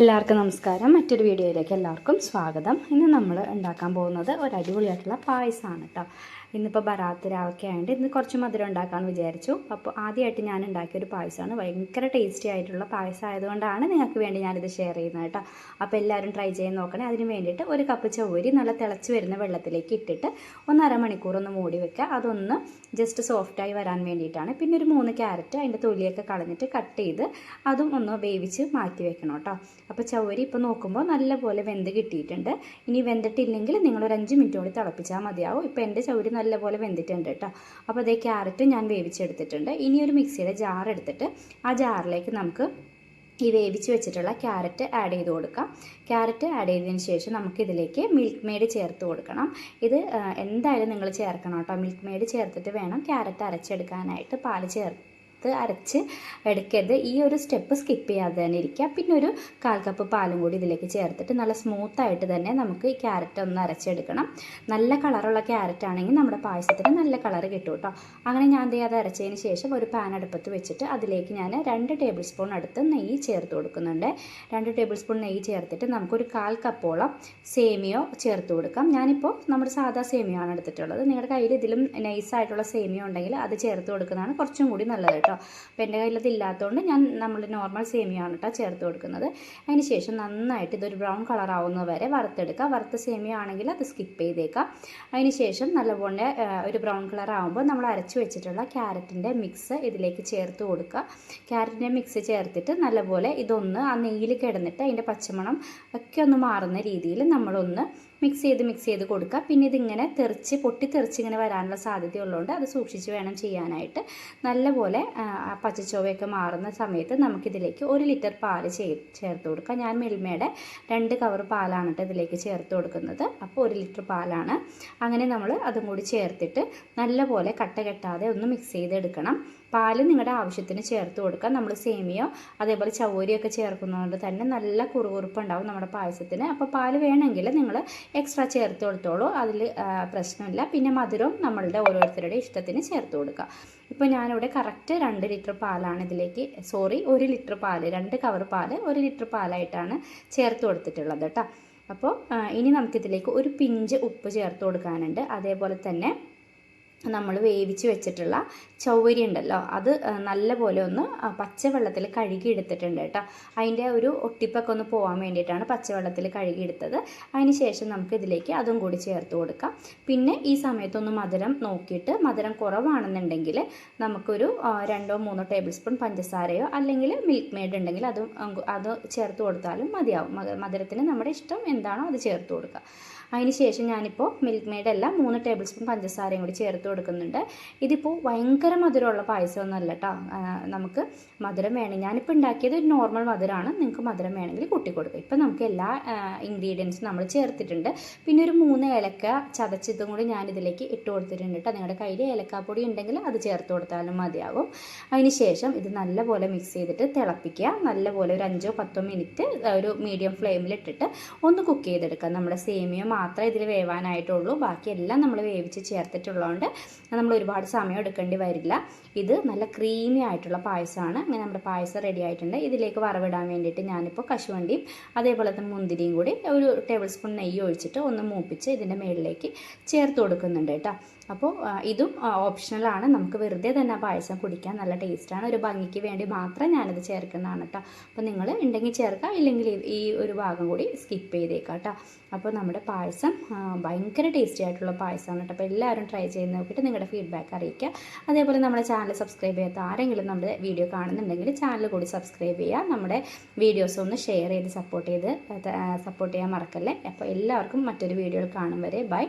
എല്ലാവർക്കും നമസ്കാരം. മറ്റൊരു വീഡിയോയിലേക്ക് എല്ലാവർക്കും സ്വാഗതം. ഇന്ന് നമ്മൾ ഉണ്ടാക്കാൻ പോകുന്നത് ഒരു അടിപൊളിയായിട്ടുള്ള പായസമാണ് കേട്ടോ. ഇന്നിപ്പോൾ ബറാത്ത് രാവൊക്കെ ആയതുകൊണ്ട് ഇന്ന് കുറച്ച് മധുരം ഉണ്ടാക്കാമെന്ന് വിചാരിച്ചു. അപ്പോൾ ആദ്യമായിട്ട് ഞാൻ ഉണ്ടാക്കിയ ഒരു പായസമാണ്. ഭയങ്കര ടേസ്റ്റി ആയിട്ടുള്ള പായസം ആയതുകൊണ്ടാണ് നിങ്ങൾക്ക് വേണ്ടി ഞാനിത് ഷെയർ ചെയ്യുന്നത് കേട്ടോ. അപ്പോൾ എല്ലാവരും ട്രൈ ചെയ്ത് നോക്കണേ. അതിന് വേണ്ടിയിട്ട് ഒരു കപ്പ് ചൗരി നല്ല തിളച്ച് വരുന്ന വെള്ളത്തിലേക്ക് ഇട്ടിട്ട് ഒന്ന് അരമണിക്കൂർ ഒന്ന് മൂടി വെക്കുക. അതൊന്ന് ജസ്റ്റ് സോഫ്റ്റായി വരാൻ വേണ്ടിയിട്ടാണ്. പിന്നെ ഒരു മൂന്ന് ക്യാരറ്റ് അതിന്റെ തൊലിയൊക്കെ കളഞ്ഞിട്ട് കട്ട് ചെയ്ത് അതും ഒന്ന് വേവിച്ച് മാറ്റി വെക്കണം കേട്ടോ. അപ്പോൾ ചൗരി ഇപ്പോൾ നോക്കുമ്പോൾ നല്ലപോലെ വെന്ത് കിട്ടിയിട്ടുണ്ട്. ഇനി വെന്തിട്ടില്ലെങ്കിൽ നിങ്ങൾ ഒരു അഞ്ച് മിനിറ്റ് കൂടി തിളപ്പിച്ചാൽ മതിയാവും. ഇപ്പോൾ എന്റെ ചൗരി നല്ലപോലെ വെന്തിട്ടുണ്ട് കേട്ടോ. അപ്പോൾ അതേ ക്യാരറ്റ് ഞാൻ വേവിച്ചെടുത്തിട്ടുണ്ട്. ഇനി ഒരു മിക്സിയുടെ ജാർ എടുത്തിട്ട് ആ ജാറിലേക്ക് നമുക്ക് ഈ വേവിച്ച് വെച്ചിട്ടുള്ള ക്യാരറ്റ് ആഡ് ചെയ്ത് കൊടുക്കാം. ക്യാരറ്റ് ആഡ് ചെയ്തതിന് ശേഷം നമുക്കിതിലേക്ക് മിൽക്ക് മെയ്ഡ് ചേർത്ത് കൊടുക്കണം. ഇത് എന്തായാലും നിങ്ങൾ ചേർക്കണം കേട്ടോ. മിൽക്ക് മെയ്ഡ് ചേർത്തിട്ട് വേണം ക്യാരറ്റ് അരച്ചെടുക്കാനായിട്ട് പാൽ ചേർത്ത് അരച്ച് എടുക്കരുത്. ഈ ഒരു സ്റ്റെപ്പ് സ്കിപ്പ് ചെയ്യാതെ തന്നെ ഇരിക്കുക. പിന്നെ ഒരു കാൽ കപ്പ് പാലും കൂടി ഇതിലേക്ക് ചേർത്തിട്ട് നല്ല സ്മൂത്തായിട്ട് തന്നെ നമുക്ക് ഈ ക്യാരറ്റ് ഒന്ന് അരച്ചെടുക്കണം. നല്ല കളറുള്ള ക്യാരറ്റ് ആണെങ്കിൽ നമ്മുടെ പായസത്തിന് നല്ല കളർ കിട്ടും കേട്ടോ. അങ്ങനെ ഞാൻ എന്ത് ചെയ്യാതെ അരച്ചതിന് ശേഷം ഒരു പാൻ അടുപ്പത്ത് വെച്ചിട്ട് അതിലേക്ക് ഞാൻ രണ്ട് ടേബിൾ സ്പൂൺ അടുത്ത് നെയ്യ് ചേർത്ത് കൊടുക്കുന്നുണ്ട്. രണ്ട് ടേബിൾ സ്പൂൺ നെയ്യ് ചേർത്തിട്ട് നമുക്കൊരു കാൽ കപ്പോളം സേമിയോ ചേർത്ത് കൊടുക്കാം. ഞാനിപ്പോൾ നമ്മുടെ സാധാ സേമിയോ ആണ് എടുത്തിട്ടുള്ളത്. നിങ്ങളുടെ കയ്യിൽ ഇതിലും നൈസായിട്ടുള്ള സേമിയോ ഉണ്ടെങ്കിൽ അത് ചേർത്ത് കൊടുക്കുന്നതാണ് കുറച്ചും കൂടി നല്ലത് അപ്പോൾ എന്റെ കയ്യിൽ ഇതില്ലാത്തതുകൊണ്ട് ഞാൻ നമ്മൾ നോർമൽ സേമിയാണ് കേട്ടോ ചേർത്ത് കൊടുക്കുന്നത്. അതിന് ശേഷം നന്നായിട്ട് ഇതൊരു ബ്രൗൺ കളർ ആവുന്ന വരെ വറുത്തെടുക്കുക വറുത്ത സേമിയ ആണെങ്കിൽ അത് സ്കിപ്പ് ചെയ്തേക്കാം. അതിന് ശേഷം നല്ലപോലെ ഒരു ബ്രൗൺ കളർ ആകുമ്പോൾ നമ്മൾ അരച്ച് വെച്ചിട്ടുള്ള ക്യാരറ്റിന്റെ മിക്സ് ഇതിലേക്ക് ചേർത്ത് കൊടുക്കുക. ക്യാരറ്റിന്റെ മിക്സ് ചേർത്തിട്ട് നല്ലപോലെ ഇതൊന്ന് ആ നെയ്യിൽ കിടന്നിട്ട് അതിന്റെ പച്ചമണം ഒക്കെ ഒന്ന് മാറുന്ന രീതിയിൽ നമ്മളൊന്ന് മിക്സ് ചെയ്ത് മിക്സ് ചെയ്ത് കൊടുക്കുക പിന്നെ ഇതിങ്ങനെ തെറിച്ച് പൊട്ടി ഇങ്ങനെ വരാനുള്ള സാധ്യതയുള്ളതുകൊണ്ട് അത് സൂക്ഷിച്ച് വേണം ചെയ്യാനായിട്ട്. നല്ലപോലെ പച്ചച്ചോവയൊക്കെ മാറുന്ന സമയത്ത് നമുക്കിതിലേക്ക് ഒരു ലിറ്റർ പാൽ ചേർത്ത് കൊടുക്കുക ഞാൻ മിൽമയുടെ രണ്ട് കവർ പാലാണ് കേട്ടോ ഇതിലേക്ക് ചേർത്ത് കൊടുക്കുന്നത്. അപ്പോൾ ഒരു ലിറ്റർ പാലാണ്. അങ്ങനെ നമ്മൾ അതും കൂടി ചേർത്തിട്ട് നല്ലപോലെ കട്ട കെട്ടാതെ ഒന്ന് മിക്സ് ചെയ്തെടുക്കണം. പാൽ നിങ്ങളുടെ ആവശ്യത്തിന് ചേർത്ത് കൊടുക്കുക നമ്മൾ സേമിയോ അതേപോലെ ചവോരിയൊക്കെ ചേർക്കുന്നതുകൊണ്ട് തന്നെ നല്ല കുറുകുറുപ്പ് ഉണ്ടാവും നമ്മുടെ പായസത്തിന്. അപ്പോൾ പാൽ വേണമെങ്കിൽ നിങ്ങൾ എക്സ്ട്രാ ചേർത്ത് കൊടുത്തോളൂ. അതിൽ പ്രശ്നമില്ല. പിന്നെ മധുരവും നമ്മളുടെ ഓരോരുത്തരുടെ ഇഷ്ടത്തിന് ചേർത്ത് കൊടുക്കുക ഇപ്പോൾ ഞാനിവിടെ കറക്റ്റ് രണ്ട് ലിറ്റർ പാലാണ് ഇതിലേക്ക് സോറി ഒരു ലിറ്റർ പാൽ രണ്ട് കവർ പാൽ ഒരു ലിറ്റർ പാലായിട്ടാണ് ചേർത്ത് കൊടുത്തിട്ടുള്ളത് കേട്ടോ അപ്പോൾ ഇനി നമുക്കിതിലേക്ക് ഒരു പിഞ്ച് ഉപ്പ് ചേർത്ത് കൊടുക്കാനുണ്ട്. അതേപോലെ തന്നെ നമ്മൾ വേവിച്ച് വെച്ചിട്ടുള്ള ചൗവരി ഉണ്ടല്ലോ അത് നല്ല നല്ലപോലെ ഒന്ന് പച്ചവെള്ളത്തിൽ കഴുകി എടുത്തിട്ടുണ്ട് കേട്ടോ. അതിന്റെ ഒരു ഒട്ടിപ്പൊക്കെ ഒന്ന് പോകാൻ വേണ്ടിയിട്ടാണ് പച്ചവെള്ളത്തിൽ കഴുകി എടുത്തത് അതിന് ശേഷം നമുക്ക് ഇതിലേക്ക് അതും കൂടി ചേർത്ത് കൊടുക്കാം. പിന്നെ ഈ സമയത്തൊന്ന് മധുരം നോക്കിയിട്ട് മധുരം കുറവാണെന്നുണ്ടെങ്കിൽ നമുക്കൊരു രണ്ടോ മൂന്നോ ടേബിൾ സ്പൂൺ പഞ്ചസാരയോ അല്ലെങ്കിൽ മിൽക്ക് മെയ്ഡ് ഉണ്ടെങ്കിൽ അതും അത് ചേർത്ത് കൊടുത്താലും മതിയാവും. മധുരത്തിന് നമ്മുടെ ഇഷ്ടം എന്താണോ അത് ചേർത്ത് കൊടുക്കുക. അതിന് ശേഷം ഞാനിപ്പോൾ മിൽക്ക് മെയ്ഡ് അല്ല മൂന്ന് ടേബിൾ സ്പൂൺ പഞ്ചസാരയും കൂടി ചേർത്ത് കൊടുക്കുന്നുണ്ട്. ഇതിപ്പോൾ ഭയങ്കര മധുരമുള്ള പായസമൊന്നുമല്ല കേട്ടോ. നമുക്ക് മധുരം വേണമെങ്കിൽ ഞാനിപ്പോൾ ഉണ്ടാക്കിയത് ഒരു നോർമൽ മധുരമാണ്. നിങ്ങൾക്ക് മധുരം വേണമെങ്കിൽ കൂട്ടി കൊടുക്കുക ഇപ്പം നമുക്ക് എല്ലാ ഇൻഗ്രീഡിയൻസും നമ്മൾ ചേർത്തിട്ടുണ്ട്. പിന്നെ ഒരു മൂന്ന് ഏലക്ക ചതച്ചതും കൂടി ഞാനിതിലേക്ക് ഇട്ട് കൊടുത്തിട്ടുണ്ട് കേട്ടോ. നിങ്ങളുടെ കയ്യിൽ ഏലക്കാപ്പൊടി ഉണ്ടെങ്കിൽ അത് ചേർത്ത് കൊടുത്താലും മതിയാകും. അതിന് ശേഷം ഇത് നല്ലപോലെ മിക്സ് ചെയ്തിട്ട് തിളപ്പിക്കുക. നല്ലപോലെ ഒരു അഞ്ചോ പത്തോ മിനിറ്റ് ഒരു മീഡിയം ഫ്ലെയിമിലിട്ടിട്ട് ഒന്ന് കുക്ക് ചെയ്തെടുക്കുക. നമ്മുടെ സേമിയ മാത്രമേ ഇതിൽ വേവാനായിട്ടുള്ളൂ. ബാക്കിയെല്ലാം നമ്മൾ വേവിച്ച് ചേർത്തിട്ടുള്ളതുകൊണ്ട് നമ്മൾ ഒരുപാട് സമയം എടുക്കേണ്ടി വരില്ല. ഇത് നല്ല ക്രീമി ആയിട്ടുള്ള പായസമാണ്. അങ്ങനെ നമ്മുടെ പായസം റെഡി ആയിട്ടുണ്ട്. ഇതിലേക്ക് വറവിടാൻ വേണ്ടിയിട്ട് ഞാനിപ്പോൾ കശുവണ്ടിയും അതേപോലെ തന്നെ മുന്തിരിയും കൂടി ഒരു ടേബിൾ സ്പൂൺ നെയ്യ് ഒഴിച്ചിട്ട് ഒന്ന് മൂപ്പിച്ച് ഇതിന്റെ മുകളിലേക്ക് ചേർത്ത് കൊടുക്കുന്നുണ്ട് കേട്ടോ. അപ്പോൾ ഇതും ഓപ്ഷണലാണ് നമുക്ക് വെറുതെ തന്നെ പായസം കുടിക്കാൻ നല്ല ടേസ്റ്റാണ് ഒരു ഭംഗിക്ക് വേണ്ടി മാത്രം ഞാനത് ചേർക്കുന്നതാണ് കേട്ടോ അപ്പോൾ നിങ്ങൾ ഉണ്ടെങ്കിൽ ചേർക്കുക ഇല്ലെങ്കിൽ ഈ- ഒരു ഭാഗം കൂടി സ്കിപ്പ് ചെയ്തേക്കാം കേട്ടോ അപ്പോൾ നമ്മുടെ പായസം ഭയങ്കര ടേസ്റ്റി ആയിട്ടുള്ള പായസമാണ് കേട്ടോ അപ്പോൾ എല്ലാവരും ട്രൈ ചെയ്ത് നോക്കിയിട്ട് നിങ്ങളുടെ ഫീഡ്ബാക്ക് അറിയിക്കുക. അതേപോലെ നമ്മുടെ ചാനൽ സബ്സ്ക്രൈബ് ചെയ്യാത്ത ആരെങ്കിലും നമ്മുടെ വീഡിയോ കാണുന്നുണ്ടെങ്കിൽ ചാനൽ കൂടി സബ്സ്ക്രൈബ് ചെയ്യുക. നമ്മുടെ വീഡിയോസ് ഒന്ന് ഷെയർ ചെയ്ത് സപ്പോർട്ട് ചെയ്ത് സപ്പോർട്ട് ചെയ്യാൻ മറക്കല്ലേ? അപ്പോൾ എല്ലാവർക്കും മറ്റൊരു വീഡിയോയിൽ കാണും വരെ. ബൈ